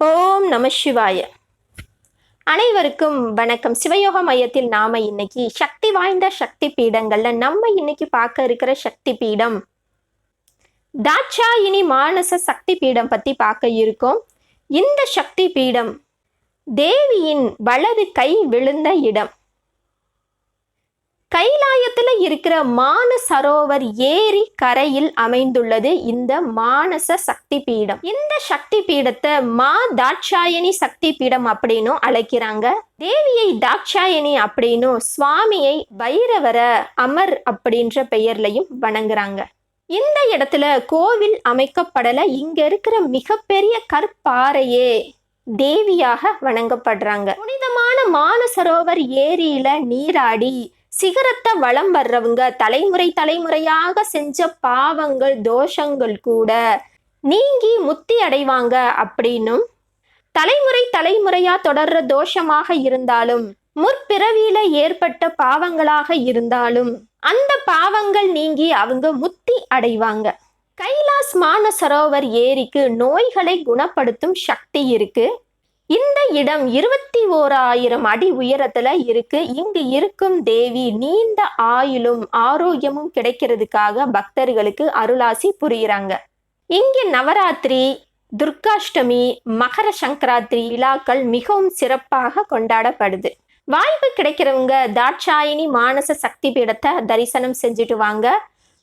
ஓம் நம சிவாய. அனைவருக்கும் வணக்கம். சிவயோக மையத்தில் நாம இன்னைக்கு சக்தி வாய்ந்த சக்தி பீடங்கள்ல நம்ம இன்னைக்கு பார்க்க இருக்கிற சக்தி பீடம். தாட்சாயினி மானச சக்தி பீடம் பத்தி பார்க்க இருக்கோம். இந்த சக்தி பீடம் தேவியின் வலது கை விழுந்த இடம். இருக்கிற இருக்கிற மானசரோவர் ஏரி கரையில் அமைந்துள்ளது இந்த மானச சக்தி பீடம் இந்த சக்தி பீடத்தை மா தாட்சாயணி சக்தி பீடம் அப்படின்னும் அழைக்கிறாங்க. தேவியை தாட்சாயணி அப்படின்னும் சுவாமியை பைரவர அமர் அப்படின்ற பெயர்லையும் வணங்குறாங்க. இந்த இடத்துல கோவில் அமைக்கப்படல இங்க இருக்கிற மிகப்பெரிய கற்பாறையே தேவியாக வணங்கப்படுறாங்க. புனிதமான மானசரோவர் ஏரியில நீராடி சிகரத்தை வலம் வர்றவங்க தலைமுறை தலைமுறையாக செஞ்ச பாவங்கள் தோஷங்கள் கூட நீங்கி முத்தி அடைவாங்க அப்படின்னும் தலைமுறை தலைமுறையா தொடர்ற தோஷமாக இருந்தாலும் முற்பிறவியில ஏற்பட்ட பாவங்களாக இருந்தாலும் அந்த பாவங்கள் நீங்கி அவங்க முத்தி அடைவாங்க. கைலாஸ் மானசரோவர் ஏரிக்கு நோய்களை குணப்படுத்தும் சக்தி இருக்கு. இந்த இடம் இருபத்தி ஓராயிரம் அடி உயரத்துல இருக்கு. இங்கு இருக்கும் தேவி நீண்ட ஆயுளும் ஆரோக்கியமும் கிடைக்கிறதுக்காக பக்தர்களுக்கு அருளாசி புரியுறாங்க. இங்கு நவராத்திரி துர்காஷ்டமி மகர சங்கராத்திரி விழாக்கள் மிகவும் சிறப்பாக கொண்டாடப்படுது. வாய்ப்பு கிடைக்கிறவங்க தாட்சாயினி மானச சக்தி பீடத்தை தரிசனம் செஞ்சுட்டு வாங்க.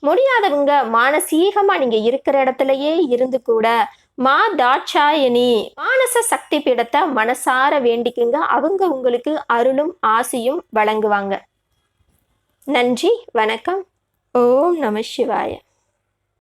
முடியாதவங்க மானசீகமாக நீங்கள் இருக்கிற இடத்துலையே இருந்து கூட மா தாட்சாயணி மானச சக்தி பீடத்தை மனசார வேண்டிக்குங்க. அவங்க உங்களுக்கு அருளும் ஆசையும் வழங்குவாங்க. நன்றி வணக்கம். ஓம் நம சிவாய.